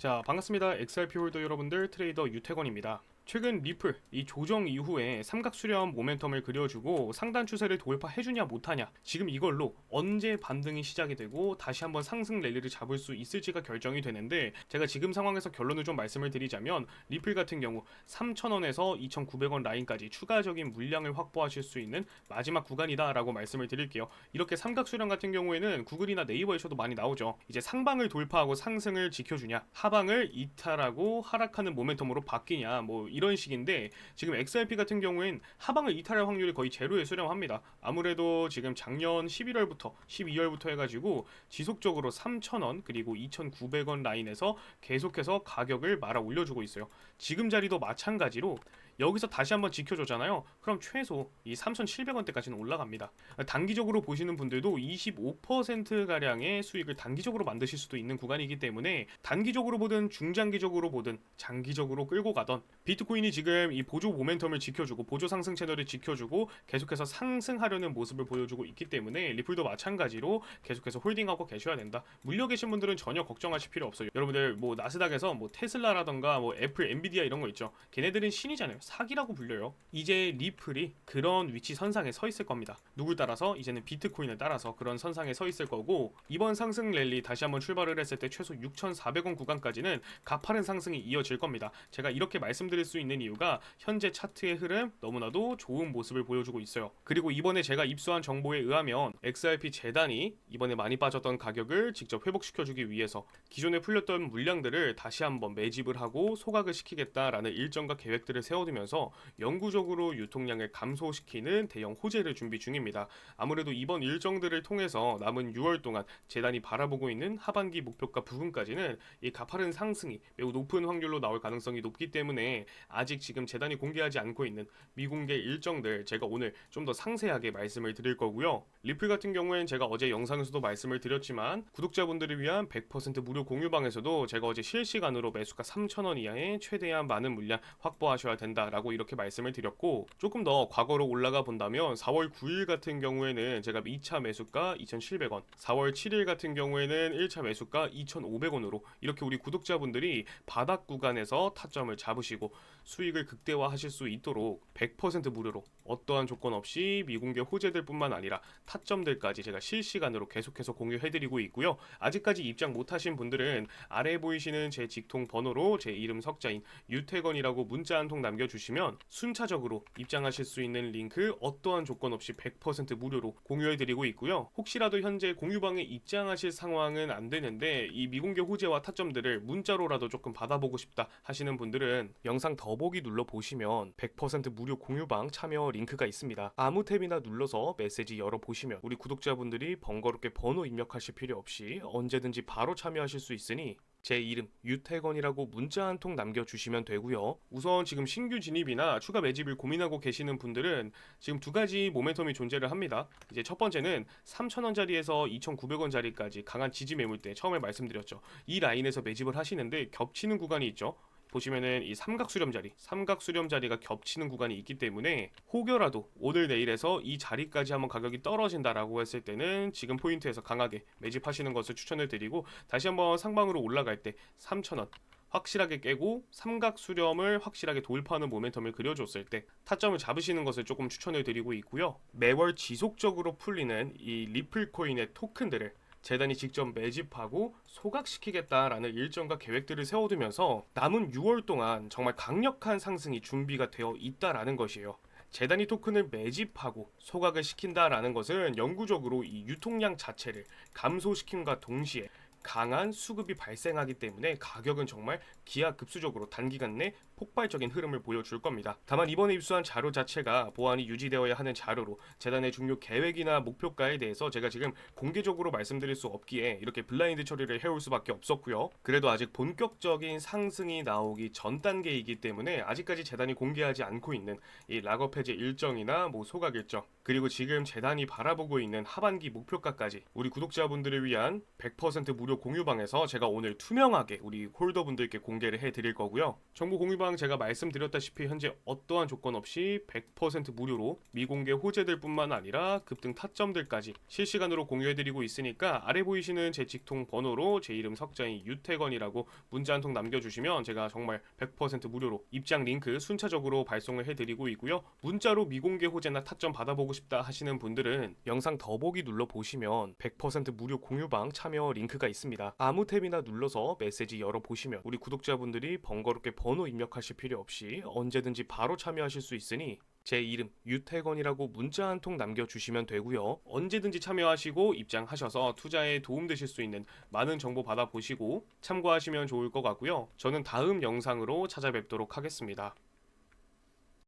자 반갑습니다. XRP 홀더 여러분들 트레이더 유태건입니다 최근 리플 이 조정 이후에 삼각 수렴 모멘텀을 그려주고 상단 추세를 돌파해주냐 못하냐 지금 이걸로 언제 반등이 시작이 되고 다시 한번 상승 랠리를 잡을 수 있을지가 결정이 되는데 제가 지금 상황에서 결론을 좀 말씀을 드리자면 리플 같은 경우 3,000원에서 2,900원 라인까지 추가적인 물량을 확보하실 수 있는 마지막 구간이다라고 말씀을 드릴게요. 이렇게 삼각 수렴 같은 경우에는 구글이나 네이버에서도 많이 나오죠. 이제 상방을 돌파하고 상승을 지켜주냐 하방을 이탈하고 하락하는 모멘텀으로 바뀌냐 뭐 이런 식인데 지금 XRP 같은 경우엔 하방을 이탈할 확률이 거의 제로에 수렴합니다. 아무래도 지금 작년 11월부터 12월부터 해가지고 지속적으로 3,000원 그리고 2,900원 라인에서 계속해서 가격을 말아 올려주고 있어요. 지금 자리도 마찬가지로 여기서 다시 한번 지켜줬잖아요. 그럼 최소 이 3,700원대까지는 올라갑니다. 단기적으로 보시는 분들도 25% 가량의 수익을 단기적으로 만드실 수도 있는 구간이기 때문에 단기적으로 보든 중장기적으로 보든 장기적으로 끌고 가던 비트 코인이 지금 이 보조 모멘텀을 지켜주고 보조 상승 채널을 지켜주고 계속해서 상승하려는 모습을 보여주고 있기 때문에 리플도 마찬가지로 계속해서 홀딩하고 계셔야 된다. 물려 계신 분들은 전혀 걱정하실 필요 없어요. 여러분들 뭐 나스닥에서 뭐 테슬라라던가 뭐 애플, 엔비디아 이런 거 있죠. 걔네들은 신이잖아요. 사기라고 불려요. 이제 리플이 그런 위치 선상에 서 있을 겁니다. 누굴 따라서 이제는 비트코인을 따라서 그런 선상에 서 있을 거고 이번 상승 랠리 다시 한번 출발을 했을 때 최소 6,400원 구간까지는 가파른 상승이 이어질 겁니다. 제가 이렇게 말씀드릴 수 있는 이유가 현재 차트의 흐름 너무나도 좋은 모습을 보여주고 있어요. 그리고 이번에 제가 입수한 정보에 의하면 XRP 재단이 이번에 많이 빠졌던 가격을 직접 회복시켜주기 위해서 기존에 풀렸던 물량들을 다시 한번 매집을 하고 소각을 시키겠다라는 일정과 계획들을 세워두면서 영구적으로 유통량을 감소시키는 대형 호재를 준비 중입니다. 아무래도 이번 일정들을 통해서 남은 6월 동안 재단이 바라보고 있는 하반기 목표가 부분까지는 이 가파른 상승이 매우 높은 확률로 나올 가능성이 높기 때문에 아직 지금 재단이 공개하지 않고 있는 미공개 일정들 제가 오늘 좀 더 상세하게 말씀을 드릴 거고요. 리플 같은 경우엔 제가 어제 영상에서도 말씀을 드렸지만 구독자분들을 위한 100% 무료 공유방에서도 제가 어제 실시간으로 매수가 3,000원 이하의 최대한 많은 물량 확보하셔야 된다라고 이렇게 말씀을 드렸고 조금 더 과거로 올라가 본다면 4월 9일 같은 경우에는 제가 2차 매수가 2,700원, 4월 7일 같은 경우에는 1차 매수가 2,500원으로 이렇게 우리 구독자분들이 바닥 구간에서 타점을 잡으시고 수익을 극대화하실 수 있도록 100% 무료로 어떠한 조건 없이 미공개 호재들뿐만 아니라 타점들까지 제가 실시간으로 계속해서 공유해드리고 있고요. 아직까지 입장 못하신 분들은 아래에 보이시는 제 직통 번호로 제 이름 석자인 유태건이라고 문자 한 통 남겨주시면 순차적으로 입장하실 수 있는 링크 어떠한 조건 없이 100% 무료로 공유해드리고 있고요. 혹시라도 현재 공유방에 입장하실 상황은 안 되는데 이 미공개 호재와 타점들을 문자로라도 조금 받아보고 싶다 하시는 분들은 영상 더보기 눌러 보시면 100% 무료 공유방 참여 링크가 있습니다. 아무 탭이나 눌러서 메시지 열어 보시면 우리 구독자분들이 번거롭게 번호 입력하실 필요 없이 언제든지 바로 참여하실 수 있으니 제 이름 유태건이라고 문자 한 통 남겨주시면 되고요. 우선 지금 신규 진입이나 추가 매집을 고민하고 계시는 분들은 지금 두 가지 모멘텀이 존재를 합니다. 이제 첫 번째는 3,000원짜리에서 2,900원짜리까지 강한 지지 매물대 처음에 말씀드렸죠. 이 라인에서 매집을 하시는데 겹치는 구간이 있죠. 보시면은 이 삼각 수렴 자리, 삼각 수렴 자리가 겹치는 구간이 있기 때문에 혹여라도 오늘 내일에서 이 자리까지 한번 가격이 떨어진다라고 했을 때는 지금 포인트에서 강하게 매집하시는 것을 추천을 드리고 다시 한번 상방으로 올라갈 때 3,000원 확실하게 깨고 삼각 수렴을 확실하게 돌파하는 모멘텀을 그려줬을 때 타점을 잡으시는 것을 조금 추천을 드리고 있고요. 매월 지속적으로 풀리는 이 리플 코인의 토큰들을 재단이 직접 매집하고 소각시키겠다라는 일정과 계획들을 세워두면서 남은 6월 동안 정말 강력한 상승이 준비가 되어 있다라는 것이에요. 재단이 토큰을 매집하고 소각을 시킨다라는 것은 영구적으로 이 유통량 자체를 감소시킴과 동시에 강한 수급이 발생하기 때문에 가격은 정말 기하급수적으로 단기간 내 폭발적인 흐름을 보여줄 겁니다. 다만 이번에 입수한 자료 자체가 보안이 유지되어야 하는 자료로 재단의 중요 계획이나 목표가에 대해서 제가 지금 공개적으로 말씀드릴 수 없기에 이렇게 블라인드 처리를 해올 수밖에 없었고요. 그래도 아직 본격적인 상승이 나오기 전 단계이기 때문에 아직까지 재단이 공개하지 않고 있는 이 락업 해제 일정이나 뭐 소각 일정 그리고 지금 재단이 바라보고 있는 하반기 목표가까지 우리 구독자분들을 위한 100% 무료 무료 공유방에서 제가 오늘 투명하게 우리 홀더분들께 공개를 해드릴 거고요. 정보 공유방 제가 말씀드렸다시피 현재 어떠한 조건 없이 100% 무료로 미공개 호재들 뿐만 아니라 급등 타점들까지 실시간으로 공유해드리고 있으니까 아래 보이시는 제 직통 번호로 제 이름 석자인 유태건이라고 문자 한 통 남겨주시면 제가 정말 100% 무료로 입장 링크 순차적으로 발송을 해드리고 있고요. 문자로 미공개 호재나 타점 받아보고 싶다 하시는 분들은 영상 더보기 눌러 보시면 100% 무료 공유방 참여 링크가 있습니다. 아무 탭이나 눌러서 메시지 열어 보시면 우리 구독자분들이 번거롭게 번호 입력하실 필요 없이 언제든지 바로 참여하실 수 있으니 제 이름 유태건이라고 문자 한 통 남겨주시면 되고요. 언제든지 참여하시고 입장하셔서 투자에 도움되실 수 있는 많은 정보 받아보시고 참고하시면 좋을 것 같고요. 저는 다음 영상으로 찾아뵙도록 하겠습니다.